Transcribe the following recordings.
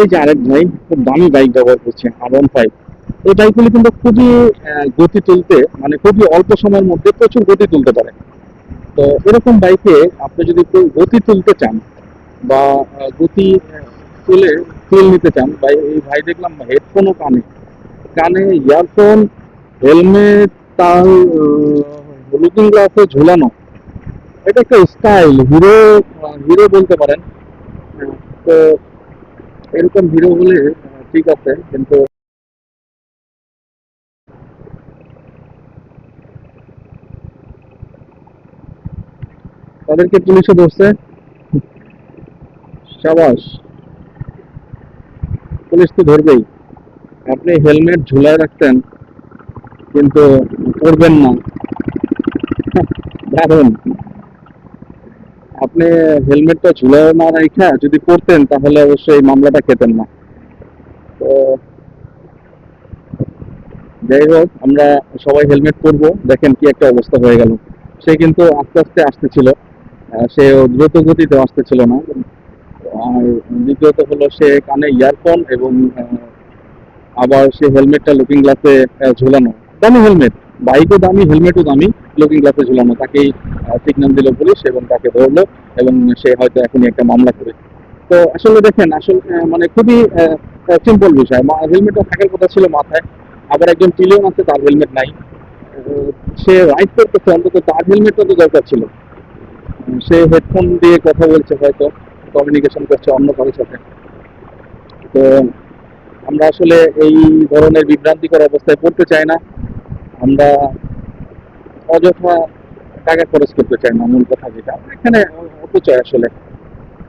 এই যে আরেক ভাই, খুব দামি বাইক ব্যবহার করছে আর ওয়ান ফাইভ এই বাইকগুলি কিন্তু খুবই গতি তুলতে মানে খুবই অল্প সময়ের মধ্যে প্রচুর গতি তুলতে পারে। তো এরকম বাইকে আপনি যদি একটু গতি তুলতে চান বা গতি তুলে ফিল নিতে চান বা এই ভাই দেখলাম হেডফোনও কানে। কানে ইয়ারফোন হেলমেট তার লুকিং গ্লাসে ঝুলানো। এটা একটা স্টাইল হিরো হিরো বলতে পারেন। তো এরকম হিরো হলে ঠিক আছে, কিন্তু তাদেরকে পুলিশে ধরছে। সাবাস, পুলিশ তো ধরবেই। আপনি হেলমেট ঝুলায় রাখতেন, কিন্তু করবেন না। দারুণ আপনি হেলমেটটা ঝুলায় না রাখা যদি করতেন তাহলে অবশ্যই মামলাটা খেতেন না। তো যাই হোক, আমরা সবাই হেলমেট পরবো, দেখেন কি একটা অবস্থা হয়ে গেল। সে কিন্তু আস্তে আস্তে আসতেছিল। সে দ্রুত গতিতে আসতেছিল না। আর দ্বিতীয়ত হলো সে কানে ইয়ারফোন এবং আবার সে হেলমেটটা লুকিং গ্লাসে ঝুলানো। দামি হেলমেট বাইকও দামি হেলমেটও দামি। লুকিং গ্লাসে ঝুলানো, তাকেই সিগন্যাল দিল পুলিশ এবং তাকে ধরলো এবং সে হয়তো এখনই একটা মামলা করে। তো আসলে দেখেন, আসলে মানে খুবই সিম্পল বিষয়। হেলমেটটা থাকার কথা ছিল মাথায়, আবার একজন পিলিয়ন আছে, তার হেলমেট নাই। সে রাইড করতেছে, অন্তত তার হেলমেটটা তো দরকার ছিল। সে হেডফোন দিয়ে কথা বলছে হয়তো কমিউনিকেশন করছে অন্য কারোর সাথে। তো আমরা আসলে এই ধরনের বিভ্রান্তিকর অবস্থায় পড়তে চাই না। আমরা অযথা টাকা খরচ করতে চায় না, মূল কথা যেটা। এখানে অপচয় আসলে।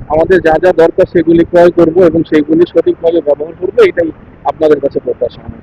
আমাদের যা যা দরকার সেগুলি ক্রয় করব এবং সেগুলি সঠিকভাবে ব্যবহার করব, এটাই আপনাদের কাছে প্রত্যাশা আমার।